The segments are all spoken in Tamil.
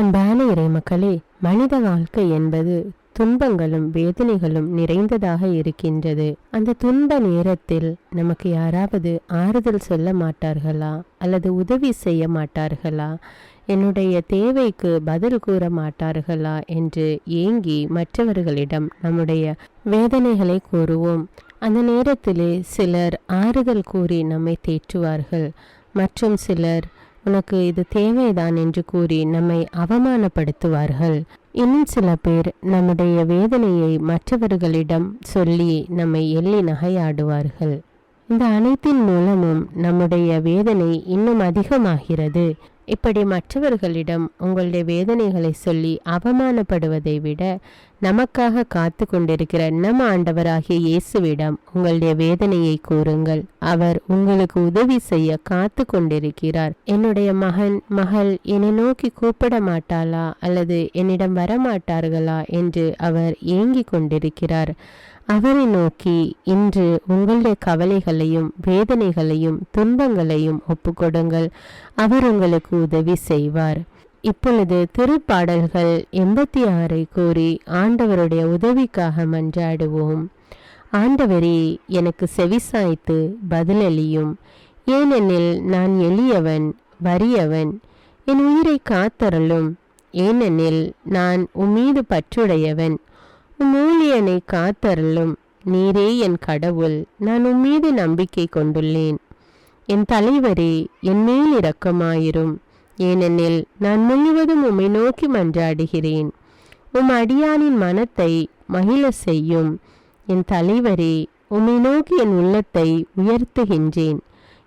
அன்பான இறைமக்களே மனித வாழ்க்கை என்பது துன்பங்களும் வேதனைகளும் நிறைந்ததாக இருக்கின்றது. அந்த துன்ப நேரத்தில் நமக்கு யாராவது ஆறுதல் சொல்ல மாட்டார்களா? அல்லது உதவி செய்ய மாட்டார்களா? என்னுடைய தேவைக்கு பதில் கூற மாட்டார்களா? என்று ஏங்கி மற்றவர்களிடம் நம்முடைய வேதனைகளை கூறுவோம். அந்த நேரத்திலே சிலர் ஆறுதல் கூறி நம்மை தேற்றுவார்கள். மற்றும் சிலர் உனக்கு இது தேவைதான் என்று கூறி நம்மை அவமானப்படுத்துவார்கள். இன்னும் சில பேர் நம்முடைய வேதனையை மற்றவர்களிடம் சொல்லி நம்மை எள்ளி நகையாடுவார்கள். இந்த அனைத்தின் மூலமும் நம்முடைய வேதனை இன்னும் அதிகமாகிறது. இப்படி மற்றவர்களிடம் உங்களுடைய வேதனைகளை சொல்லி அவமானப்படுவதை விட நமக்காக காத்து கொண்டிருக்கிற நம் ஆண்டவராகிய இயேசுவிடம் உங்களுடைய வேதனையை கூறுங்கள். அவர் உங்களுக்கு உதவி செய்ய காத்து கொண்டிருக்கிறார். என்னுடைய மகன் மகள் என்னை நோக்கி கூப்பிட மாட்டாளா அல்லது என்னிடம் வரமாட்டார்களா என்று அவர் ஏங்கிக் கொண்டிருக்கிறார். அவரை நோக்கி இன்று உங்களுடைய கவலைகளையும் வேதனைகளையும் துன்பங்களையும் ஒப்புக்கொடுங்கள். அவர் உங்களுக்கு உதவி செய்வார். இப்பொழுது திருப்பாடல்கள் எண்பத்தி ஆறை கூறி ஆண்டவருடைய உதவிக்காக மன்றாடுவோம். ஆண்டவரே எனக்கு செவிசாய்த்து பதிலளியும். ஏனெனில் நான் எளியவன் வறியவன். என் உயிரை காத்தரலும் ஏனெனில் நான் உம்மீது பற்றுடையவன். உம் ஊழியனை காத்தருளும். நீரே என் கடவுள் நான் உம்மீது நம்பிக்கை கொண்டுள்ளேன். என் தலைவரே என் மேல் இரக்கமாயிரும். ஏனெனில் நான் முழுவதும் உம்மை நோக்கி மன்றாடுகிறேன். உம் அடியானின் மனத்தை மகிழ செய்யும். என் தலைவரே உம்மை நோக்கி என் உள்ளத்தை உயர்த்துகின்றேன்.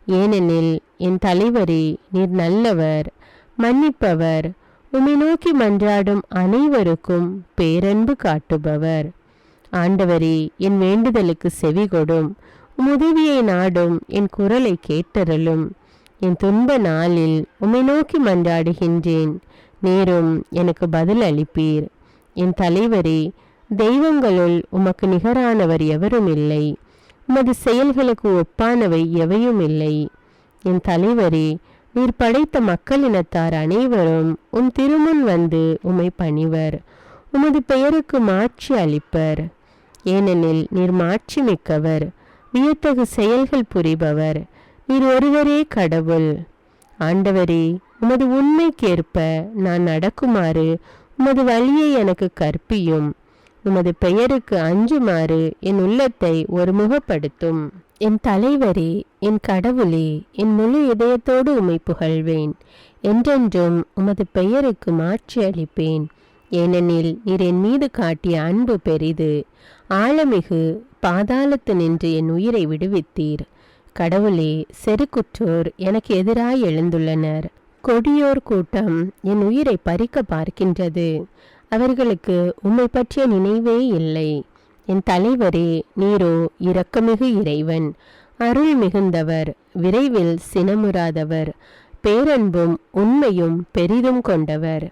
ஏனெனில் என் தலைவரே நீர் நல்லவர் மன்னிப்பவர் உம்மை நோக்கி மன்றாடும் அனைவருக்கும் பேரன்பு காட்டுபவர். ஆண்டவரே என் வேண்டுதலுக்கு செவி கொடும் உதவியை நாடும் என் குரலை கேட்டருளும். என் துன்ப நாளில் உம்மை நோக்கி மன்றாடுகின்றேன். நேரும் எனக்கு பதில் அளிப்பீர். என் தலைவரே தெய்வங்களுள் உமக்கு நிகரானவர் எவரும் இல்லை. உமது செயல்களுக்கு ஒப்பானவை எவையும் இல்லை. என் தலைவரே நீர் படைத்த மக்களினத்தார் அனைவரும் உம் திருமுன் வந்து உமை பணிவர். உமது பெயருக்கு மாட்சி அளிப்பர். ஏனெனில் நீர் மாட்சி மிக்கவர் வியத்தகு செயல்கள் புரிபவர். நீர் ஒருவரே கடவுள். ஆண்டவரே உமது உண்மைக்கேற்ப நான் நடக்குமாறு உமது வழியை எனக்கு கற்பியும். உமது பெயருக்கு அஞ்சுமாறு என் உள்ளத்தை ஒருமுகப்படுத்தும். என் தலைவரே என் கடவுளே என் முழு இதயத்தோடு உமை புகழ்வேன். என்றென்றும் உமது பெயருக்கு மாற்றி அளிப்பேன். ஏனெனில் நீர் என் மீது காட்டிய அன்பு பெரிது. ஆழமிகு பாதாளத்து நின்று என் உயிரை விடுவித்தீர். கடவுளே செருக்குற்றோர் எனக்கு எதிராய் எழுந்துள்ளனர். கொடியோர் கூட்டம் என் உயிரை பறிக்க பார்க்கின்றது. அவர்களுக்கு உம்மை பற்றிய நினைவே இல்லை. என் தலைவரே நீரோ இரக்கமிகு இறைவன். அருள் மிகுந்தவர் விரைவில் சினமுறாதவர். பேரன்பும் உண்மையும் பெரிதும் கொண்டவர்.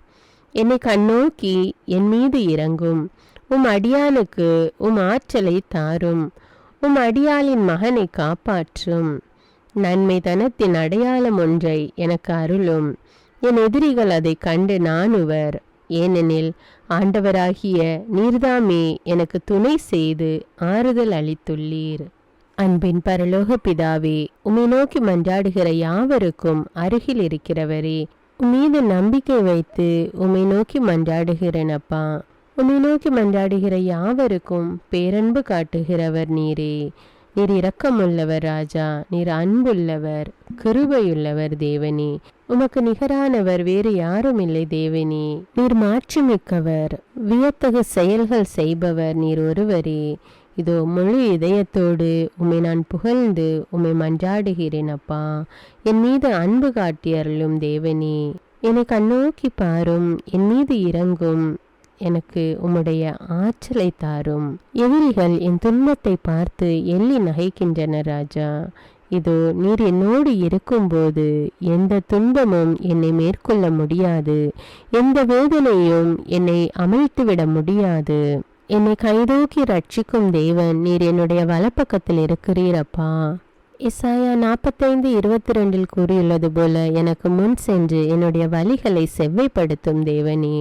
என்னை கண்ணோக்கி என் மீது இறங்கும். உம் அடியானுக்கு உம் ஆற்றலை தாரும். உம் அடியாளின் மகனை காப்பாற்றும். நன்மை தனத்தின் அடையாளம் ஒன்றை எனக்கு அருளும். என் எதிரிகள் அதை கண்டு நாணுவர். ஏனெனில் ஆண்டவராகிய நீர்தாமே எனக்கு துணை செய்து ஆறுதல் அளித்துள்ளீர். அன்பின் பரலோக பிதாவே உமை நோக்கி மன்றாடுகிற யாவருக்கும் அருகில் இருக்கிறவரே உம்மீது நம்பிக்கை வைத்து உமை நோக்கி மன்றாடுகிறேனப்பா. உம்மை நோக்கி மன்றாடுகிற யாவருக்கும் பேரன்பு காட்டுகிறவர் நீரே. நீர் இரக்கமுள்ளவர் ராஜா நீர் அன்புள்ளவர் கிருபையுள்ளவர் தேவனே. உமக்கு நிகரானவர் வேறு யாரும் இல்லை தேவனே. நீர் மாட்சிமிக்கவர் வியத்தகு செயல்கள் செய்பவர் நீர் ஒருவரே. இதோ முழு இதயத்தோடு உம்மை நான் புகழ்ந்து உம்மை மன்றாடுகிறேன் அப்பா. என் மீது அன்பு காட்டியருளும் தேவனே. என்னை கண்ணோக்கி பாரும் என் மீது இறங்கும் எனக்கு உம்முடைய ஆற்றலை தாரும். எதிரிகள் என் துன்பத்தை பார்த்து எள்ளி நகைக்கின்றன ராஜா. இதோ நீர் என்னோடு இருக்கும்போது எந்த துன்பமும் என்னை மேற்கொள்ள முடியாது. எந்த வேதனையும் என்னை அமிழ்த்துவிட முடியாது. என்னை கைதூக்கி ரட்சிக்கும் தேவன் நீர் என்னுடைய வலப்பக்கத்தில் இருக்கிறீரப்பா இசாயா நாற்பத்தைந்து இருபத்தி ரெண்டில் கூறியுள்ளது போல எனக்கு முன் சென்று என்னுடைய வழிகளை செவ்வைப்படுத்தும் தேவனே.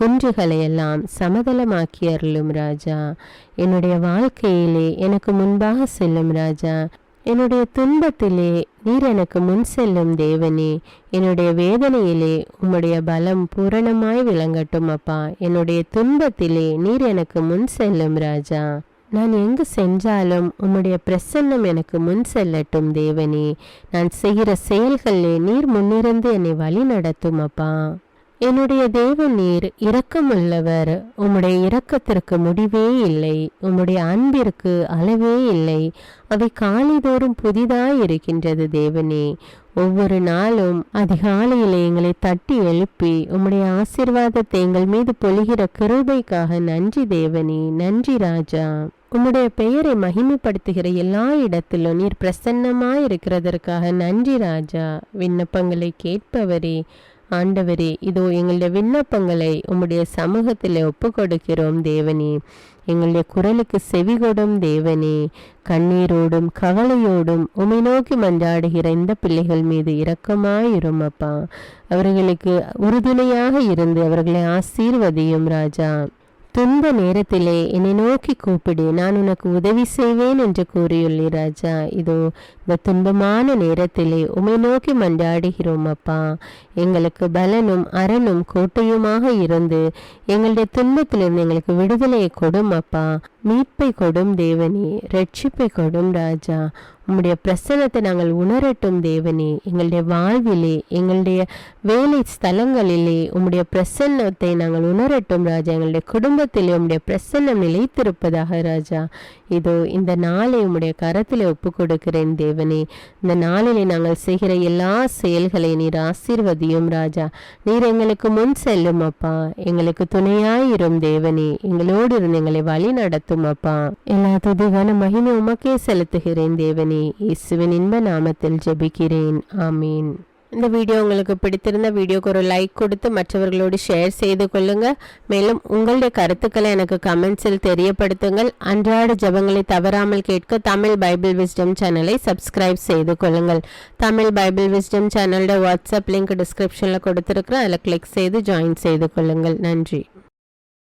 குன்றுகளையெல்லாம் சமதளமாக்கி அருளும் ராஜா. என்னுடைய வாழ்க்கையிலே எனக்கு முன்பாக செல்லும் ராஜா. என்னுடைய துன்பத்திலே நீர் எனக்கு முன் செல்லும் தேவனே. என்னுடைய வேதனையிலே உம்முடைய பலம் பூரணமாய் விளங்கட்டும் அப்பா. என்னுடைய துன்பத்திலே நீர் எனக்கு முன் செல்லும் ராஜா. நான் எங்கு சென்றாலும் உம்முடைய பிரசன்னம் எனக்கு முன் செல்லட்டும் தேவனே. நான் செய்கிற செயல்களிலே நீர் முன்னிருந்து என்னை வழி நடத்தும் அப்பா. என்னுடைய தேவ நீர் இரக்கமுள்ளவர். உம்முடைய இரக்கத்திற்கு முடிவே இல்லை. உம்முடைய அன்பிற்கு அளவே இல்லை. அவை காலைதோறும் புதிதாய் இருக்கின்றது தேவனே. ஒவ்வொரு நாளும் அதிகாலையிலே எங்களை தட்டி எழுப்பி உம்முடைய ஆசிர்வாதத்தை எங்கள் மீது பொழிகிற கிருபைக்காக நன்றி தேவனே நன்றி ராஜா. உம்முடைய பெயரை மகிமைப்படுத்துகிற எல்லா இடத்திலும் நீர் பிரசன்னமாய் இருக்கிறதற்காக நன்றி ராஜா. விண்ணப்பங்களை கேட்பவரே ஆண்டவரே இதோ எங்களுடைய விண்ணப்பங்களை உம்முடைய சமூகத்தில் ஒப்பு கொடுக்கிறோம் தேவனே. எங்களுடைய குரலுக்கு செவிகொடும் தேவனே. கண்ணீரோடும் கவலையோடும் உமை நோக்கி மன்றாடுகிற இந்த பிள்ளைகள் மீது இரக்கமாயிரும் அப்பா அவர்களுக்கு உறுதுணையாக இருந்து அவர்களை ஆசீர்வதியும் ராஜா. துன்ப நேரத்திலே என்னை நோக்கி கூப்பிடு நான் உனக்கு உதவி செய்வேன் என்று கூறியுள்ளி ராஜா. இதோ இந்த துன்பமான நேரத்திலே உமை நோக்கி மன்றாடுகிறோம் அப்பா. எங்களுக்கு பலனும் அரணும் கோட்டையுமாக இருந்து எங்களுடைய துன்பத்திலிருந்து எங்களுக்கு விடுதலையை கொடும் அப்பா. மீட்பை கொடும் தேவனே ரட்சிப்பை கொடும் ராஜா. உம்முடைய பிரசன்னத்தை நாங்கள் உணரட்டும் தேவனே. எங்களுடைய வாழ்விலே எங்களுடைய வேலை ஸ்தலங்களிலே உம்முடைய பிரசன்னத்தை நாங்கள் உணரட்டும் ராஜா. எங்களுடைய குடும்பத்திலே உம்முடைய பிரசன்னம் நிலைத்திருப்பதாக ராஜா. இதோ இந்த நாளை உம்முடைய கரத்திலே ஒப்பு கொடுக்கிறேன் தேவனே. இந்த நாளிலே நாங்கள் செய்கிற எல்லா செயல்களை நீர் ஆசீர்வதி முடியும் ராஜா. நீர் எங்களுக்கு முன் செல்லும் அப்பா. எங்களுக்கு துணையாயிரும் தேவனே. எங்களோடு இருந்து எங்களை வழி நடத்தும் அப்பா. எல்லா துதிகான மகிமை உமக்கே செலுத்துகிறேன் தேவனே. இயேசுவின் இன்ப நாமத்தில் ஜெபிக்கிறேன். ஆமீன். இந்த வீடியோ உங்களுக்கு பிடித்திருந்த வீடியோக்கு ஒரு லைக் கொடுத்து மற்றவர்களோடு ஷேர் செய்து கொள்ளுங்கள் மேலும் உங்களுடைய கருத்துக்களை எனக்கு கமெண்ட்ஸில் தெரியப்படுத்துங்கள். அன்றாட ஜபங்களை தவறாமல் கேட்க தமிழ் பைபிள் விஸ்டம் சேனலை சப்ஸ்கிரைப் செய்து கொள்ளுங்கள். தமிழ் பைபிள் விஸ்டம் சேனலோட வாட்ஸ்அப் லிங்க் டிஸ்கிரிப்ஷனில் கொடுத்துருக்குறேன். அதில் கிளிக் செய்து ஜாயின் செய்து கொள்ளுங்கள். நன்றி.